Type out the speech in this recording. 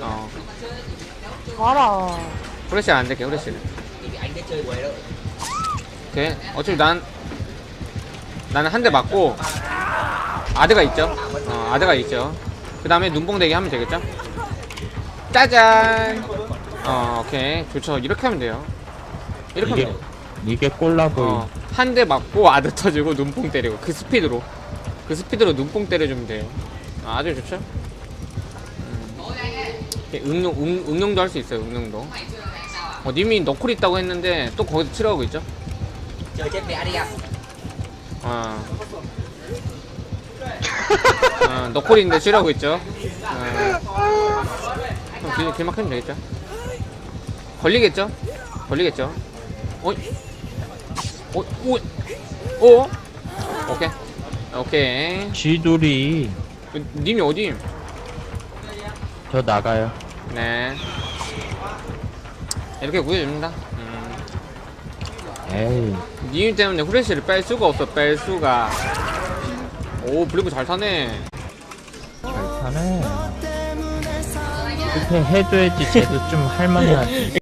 어. 와라. 후레쉬 안 될게 후레쉬는. 오케이. 어차피 난 나는 한 대 맞고 아드가 있죠? 어 아드가 있죠. 그 다음에 눈뽕대기 하면 되겠죠? 짜잔! 어 오케이. 좋죠. 이렇게 하면 돼요. 이렇게 하면 이게 돼요. 이게 꼴라보이. 어, 한 대 맞고 아드 터지고 눈뽕 때리고 그 스피드로. 그 스피드로 눈뽕 때려주면 돼요. 아, 아주 좋죠 응용, 응, 응용도 할 수 있어요 응용도. 어, 님이 너콜 있다고 했는데 또 거기서 치료하고 있죠? à 어. 어, 너콜인데 치료하고 있죠? 어. 그럼 길, 길막 하면 되겠죠? 걸리겠죠? 걸리겠죠? 어이. 어, 오, 오, 오케이, 오케이. 쥐돌이. 그, 님이 어디? 저 나가요 네. 이렇게 구해줍니다. 음. 에이 님 때문에 후레쉬를 뺄 수가 없어, 뺄 수가. 오, 브리브 잘 타네. 잘 타네 그렇게 해줘야지 쟤도 좀 할만하지